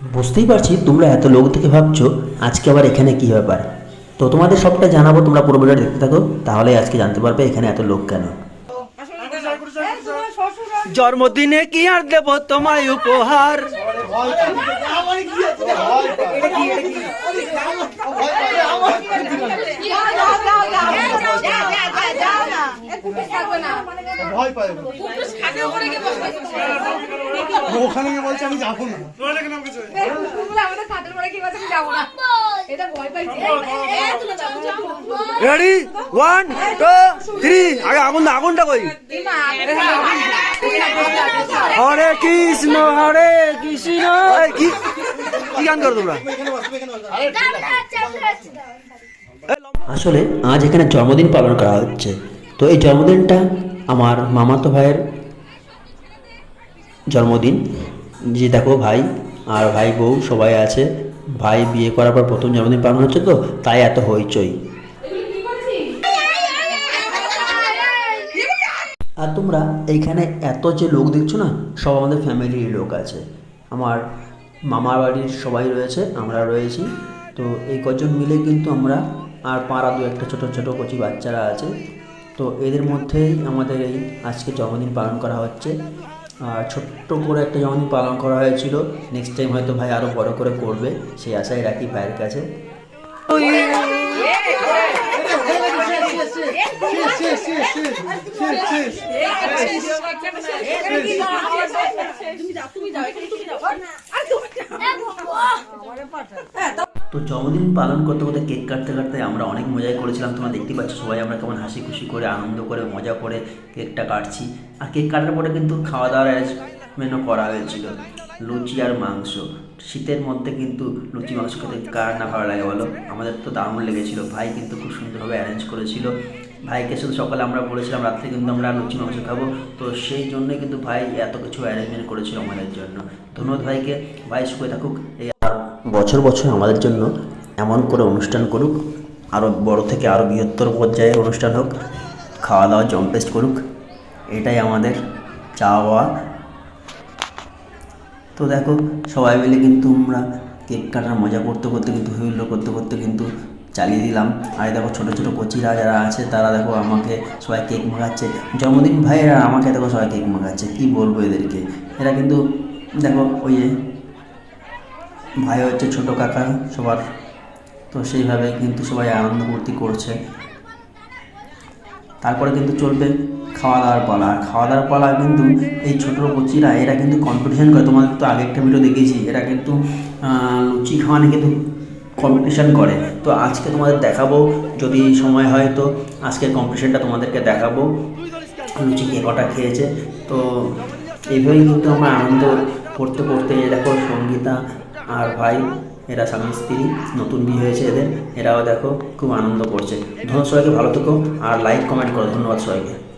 বুঝতেই পারছি তোমরা এত লোক থেকে ভাবছ আজকে আবার এখানে কী ব্যাপার? তো তোমাদের সবটা জানাব তোমরা পুরো ভিডিওটা দেখতে থাকো তাহলে আজকে জানতে পারবে এখানে এত লোক কেন। জন্মদিনে কি আর দেব তোমায় উপহার? ভয় পায় ওখানে গিয়ে বলছে আমি যাব না। রেডি ওয়ান টু থ্রি আগে আগুন আগুনটা কই হরে কৃষ্ণ হরে কৃষ্ণ। কি কি গান করো তোমরা? আসলে আজ এখানে জন্মদিন পালন করা হচ্ছে। তো এই জন্মদিনটা আমার মামাতো ভাইয়ের জন্মদিন। যে দেখো ভাই আর ভাই বউ সবাই আছে। ভাই বিয়ে করার পর প্রথম জন্মদিন পালন হচ্ছে তো, তাই এত হইচই। আর তোমরা এইখানে এত যে লোক দেখছ না, সব আমাদের ফ্যামিলির লোক আছে। আমার মামার বাড়ির সবাই রয়েছে, আমরা রয়েছি। তো এই কজন মিলে কিন্তু আমরা আর পাড়া দু একটা ছোটো ছোটো কচি বাচ্চারা আছে। তো এদের মধ্যেই আমাদের এই আজকে জন্মদিন পালন করা হচ্ছে আর ছোট্ট করে একটা জন্মদিন পালন করা হয়েছিল নেক্সট টাইম হয়তো ভাই আরও বড় করে করবে সেই আশায় রাখি ভাইয়ের কাছে তো জন্মদিন পালন করতে করতে কেক কাটতে কাটতে আমরা অনেক মজাই করেছিলাম। তোমরা দেখতে পাচ্ছ সবাই আমরা কেমন হাসি খুশি করে, আনন্দ করে, মজা করে কেকটা কাটছি। আর কেক কাটার পরে কিন্তু খাওয়া দাওয়ার অ্যারেঞ্জমেন্টও করা হয়েছিল। লুচি আর মাংস। শীতের মধ্যে কিন্তু লুচি, মাংস খেতে কার না ভালো লাগে বলো? আমাদের তো দারুণ লেগেছিল। ভাই কিন্তু খুব সুন্দরভাবে অ্যারেঞ্জ করেছিল। ভাইকে শুধু সকালে আমরা বলেছিলাম, রাত্রে কিন্তু আমরা লুচি, মাংস খাব। তো সেই জন্যই কিন্তু ভাই এত কিছু অ্যারেঞ্জমেন্ট করেছিল আমাদের জন্য। ধন্যবাদ ভাইকে। ভাই সুখে থাকুক। এই আর বছর বছর আমাদের জন্য এমন করে অনুষ্ঠান করুক আরও বড় থেকে আরও বৃহত্তর পর্যায়ে অনুষ্ঠান হোক, খাওয়া দাওয়া জম্পেস্ট করুক, এটাই আমাদের চাওয়া। তো দেখো, সবাই মিলে কিন্তু আমরা কেক কাটার মজা করতে করতে কিন্তু হুইল্লো করতে করতে কিন্তু চালিয়ে দিলাম। আর দেখো, ছোটো ছোটো কচিরা যারা আছে, তারা দেখো আমাকে সবাই কেক মাখাচ্ছে। জন্মদিন ভাইয়েরা আমাকে দেখো সবাই কেক মাখাচ্ছে, কী বলব এদেরকে? এরা কিন্তু দেখো, ওই যে ভাই হচ্ছে ছোটো কাকা সবার। তো সেইভাবে কিন্তু সবাই আনন্দ ফুর্তি করছে। তারপরে কিন্তু চলবে খাওয়া দাওয়ার পালা। খাওয়া দাওয়ার পালা কিন্তু এই ছোটো কচিরা, এরা কিন্তু কম্পিটিশান করে। তোমাদের তো আগে একটা ভিডিও দেখেছি, এরা কিন্তু লুচি খাওয়ানো কিন্তু কম্পিটিশান করে। তো আজকে তোমাদের দেখাবো, যদি সময় হয় তো আজকের কম্পিটিশনটা তোমাদেরকে দেখাবো, লুচি কে কটা খেয়েছে। তো এইভাবেই কিন্তু আমরা আনন্দ করতে করতে দেখো সঙ্গীতা আর ভাই, এরা স্বামী, স্ত্রী, নতুন বিয়ে হয়েছে এদের, এরাও দেখো খুব আনন্দ করছে। ধন্যবাদ সবাইকে, ভালো থেকো, আর লাইক কমেন্ট করো, ধন্যবাদ সবাইকে।